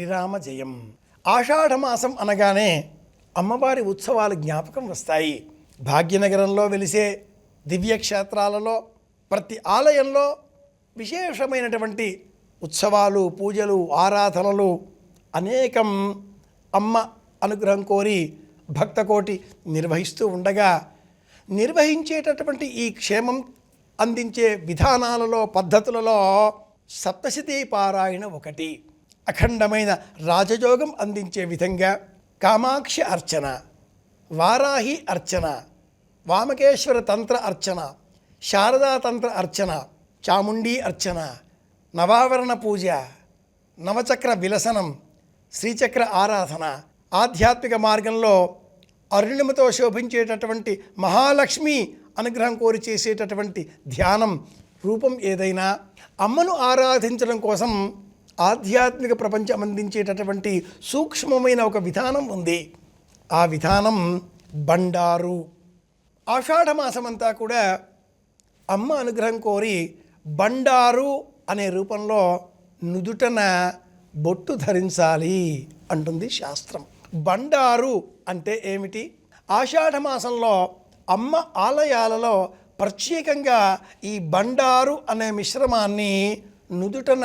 శ్రీరామ జయం ఆషాఢమాసం అనగానే అమ్మవారి ఉత్సవాలు జ్ఞాపకం వస్తాయి. భాగ్యనగరంలో వెలిసే దివ్యక్షేత్రాలలో ప్రతి ఆలయంలో విశేషమైనటువంటి ఉత్సవాలు పూజలు ఆరాధనలు అనేకం అమ్మ అనుగ్రహం కోరి భక్తకోటి నిర్వహిస్తూ ఉండగా నిర్వహించేటటువంటి ఈ క్షేమం అందించే విధానాలలో పద్ధతులలో సప్తశతీ పారాయణ ఒకటి. అఖండమైన రాజయోగం అందించే విధంగా కామాక్షి అర్చన వారాహి అర్చన వామకేశ్వర తంత్ర అర్చన శారదా తంత్ర అర్చన చాముండీ అర్చన నవావరణ పూజ నవచక్ర విలసనం శ్రీచక్ర ఆరాధన ఆధ్యాత్మిక మార్గంలో అరుణిమతో శోభించేటటువంటి మహాలక్ష్మి అనుగ్రహం కోరి చేసేటటువంటి ధ్యానం రూపం ఏదైనా అమ్మను ఆరాధించడం కోసం ఆధ్యాత్మిక ప్రపంచం అందించేటటువంటి సూక్ష్మమైన ఒక విధానం ఉంది. ఆ విధానం బండారు. ఆషాఢమాసమంతా కూడా అమ్మ అనుగ్రహం కోరి బండారు అనే రూపంలో నుదుటన బొట్టు ధరించాలి అంటుంది శాస్త్రం. బండారు అంటే ఏమిటి? ఆషాఢ మాసంలో అమ్మ ఆలయాలలో ప్రత్యేకంగా ఈ బండారు అనే మిశ్రమాన్ని నుదుటన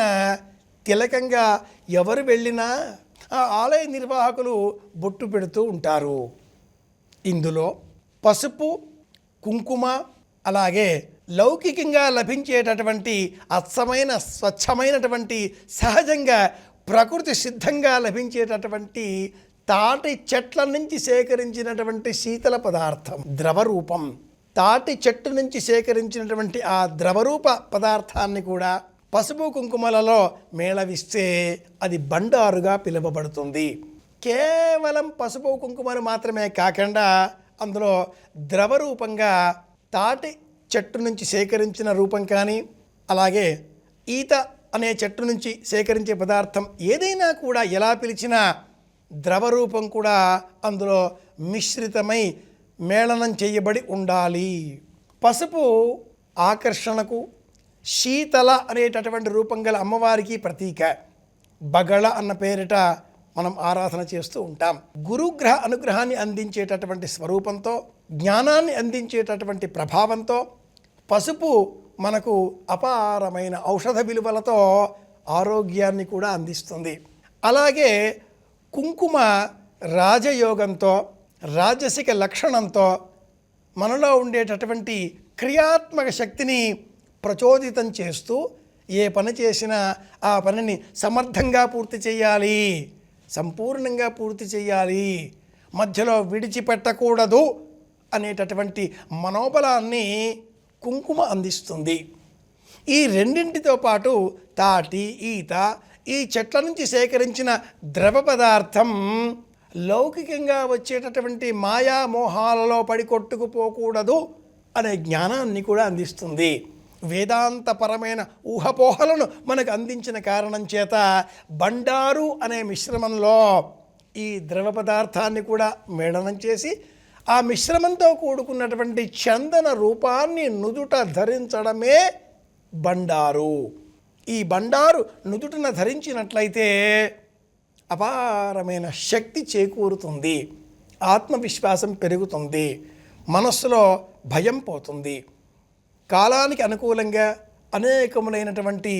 తిలకంగా ఎవరు వెళ్ళినా ఆ ఆలయ నిర్వాహకులు బొట్టు పెడుతూ ఉంటారు. ఇందులో పసుపు కుంకుమ అలాగే లౌకికంగా లభించేటటువంటి అచ్చమైన స్వచ్ఛమైనటువంటి సహజంగా ప్రకృతి సిద్ధంగా లభించేటటువంటి తాటి చెట్ల నుంచి సేకరించినటువంటి శీతల పదార్థం ద్రవరూపం. తాటి చెట్టు నుంచి సేకరించినటువంటి ఆ ద్రవరూప పదార్థాన్ని కూడా పసుపు కుంకుమలలో మేళవిస్తే అది బండారుగా పిలువబడుతుంది. కేవలం పసుపు కుంకుమలు మాత్రమే కాకుండా అందులో ద్రవరూపంగా తాటి చెట్టు నుంచి సేకరించిన రూపం కానీ అలాగే ఈత అనే చెట్టు నుంచి సేకరించే పదార్థం ఏదైనా కూడా ఎలా పిలిచినా ద్రవరూపం కూడా అందులో మిశ్రితమై మేళనం చేయబడి ఉండాలి. పసుపు ఆకర్షణకు శీతల అనేటటువంటి రూపం గల అమ్మవారికి ప్రతీక. బగళ అన్న పేరిట మనం ఆరాధన చేస్తూ ఉంటాం. గురుగ్రహ అనుగ్రహాన్ని అందించేటటువంటి స్వరూపంతో జ్ఞానాన్ని అందించేటటువంటి ప్రభావంతో పసుపు మనకు అపారమైన ఔషధ విలువలతో ఆరోగ్యాన్ని కూడా అందిస్తుంది. అలాగే కుంకుమ రాజయోగంతో రాజసిక లక్షణంతో మనలో ఉండేటటువంటి క్రియాత్మక శక్తిని ప్రచోదితం చేస్తూ ఏ పని చేసినా ఆ పనిని సమర్థంగా పూర్తి చేయాలి. సంపూర్ణంగా పూర్తి చేయాలి. మధ్యలో విడిచిపెట్టకూడదు అనేటటువంటి మనోబలాన్ని కుంకుమ అందిస్తుంది. ఈ రెండింటితో పాటు తాటి ఈత ఈ చెట్ల నుంచి సేకరించిన ద్రవ పదార్థం లౌకికంగా వచ్చేటటువంటి మాయా మోహాలలో పడి కొట్టుకుపోకూడదు అనే జ్ఞానాన్ని కూడా అందిస్తుంది. వేదాంతపరమైన ఊహపోహలను మనకు అందించిన కారణం చేత బండారు అనే మిశ్రమంలో ఈ ద్రవ పదార్థాన్ని కూడా మేళనం చేసి ఆ మిశ్రమంతో కూడుకున్నటువంటి చందన రూపాన్ని నుదుట ధరించడమే బండారు. ఈ బండారు నుదుటన ధరించినట్లయితే అపారమైన శక్తి చేకూరుతుంది ఆత్మవిశ్వాసం పెరుగుతుంది మనస్సులో భయం పోతుంది. కాలానికి అనుకూలంగా అనేకములైనటువంటి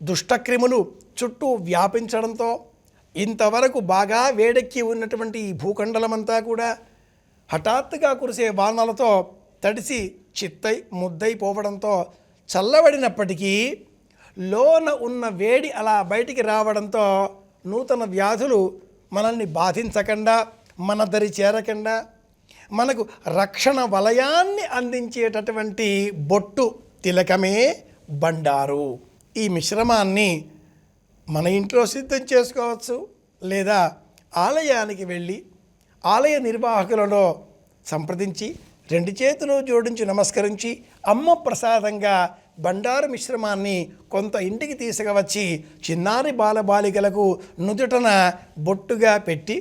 దుష్టక్రిములు చుట్టూ వ్యాపించడంతో ఇంతవరకు బాగా వేడెక్కి ఉన్నటువంటి ఈ భూఖండలమంతా కూడా హఠాత్తుగా కురిసే వానలతో తడిసి చిత్తై ముద్దైపోవడంతో చల్లబడినప్పటికీ లోన ఉన్న వేడి అలా బయటికి రావడంతో నూతన వ్యాధులు మనల్ని బాధించకుండా మన దరి చేరకుండా మనకు రక్షణ వలయాన్ని అందించేటటువంటి బొట్టు తిలకమే బండారు. ఈ మిశ్రమాన్ని మన ఇంట్లో సిద్ధం చేసుకోవచ్చు లేదా ఆలయానికి వెళ్ళి ఆలయ నిర్వాహకులలో సంప్రదించి రెండు చేతులు జోడించి నమస్కరించి అమ్మ ప్రసాదంగా బండారు మిశ్రమాన్ని కొంత ఇంటికి తీసుకువచ్చి చిన్నారి బాలబాలికలకు నుదుటన బొట్టుగా పెట్టి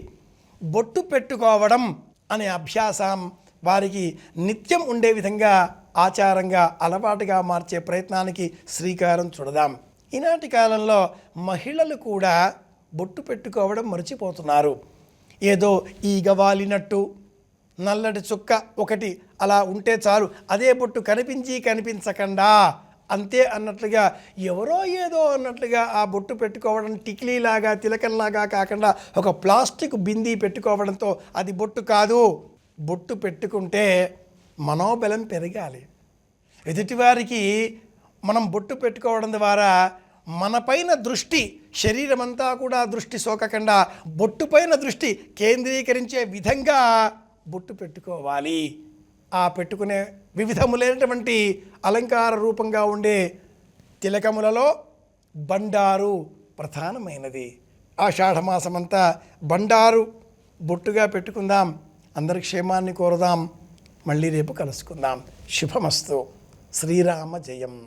బొట్టు పెట్టుకోవడం అనే అభ్యాసం వారికి నిత్యం ఉండే విధంగా ఆచారంగా అలవాటుగా మార్చే ప్రయత్నానికి శ్రీకారం చుడదాం. ఈనాటి కాలంలో మహిళలు కూడా బొట్టు పెట్టుకోవడం మర్చిపోతున్నారు. ఏదో ఈగ వాలినట్టు నల్లటి చుక్క ఒకటి అలా ఉంటే చాలు అదే బొట్టు కనిపించి కనిపించకుండా అంతే అన్నట్లుగా ఎవరో ఏదో అన్నట్లుగా ఆ బొట్టు పెట్టుకోవడం టిక్లీలాగా తిలకంలాగా కాకుండా ఒక ప్లాస్టిక్ బిందీ పెట్టుకోవడంతో అది బొట్టు కాదు. బొట్టు పెట్టుకుంటే మనోబలం పెరగాలి. ఎదుటివారికి మనం బొట్టు పెట్టుకోవడం ద్వారా మనపైన దృష్టి శరీరం అంతా కూడా దృష్టి సోకకుండా బొట్టుపైన దృష్టి కేంద్రీకరించే విధంగా బొట్టు పెట్టుకోవాలి. ఆ పెట్టుకునే వివిధములైనటువంటి అలంకార రూపంగా ఉండే తిలకములలో బండారు ప్రధానమైనది. ఆషాఢమాసమంతా బండారు బొట్టుగా పెట్టుకుందాం అందరి క్షేమాన్ని కోరుదాం. మళ్ళీ రేపు కలుసుకుందాం. శుభమస్తు. శ్రీరామ జయం.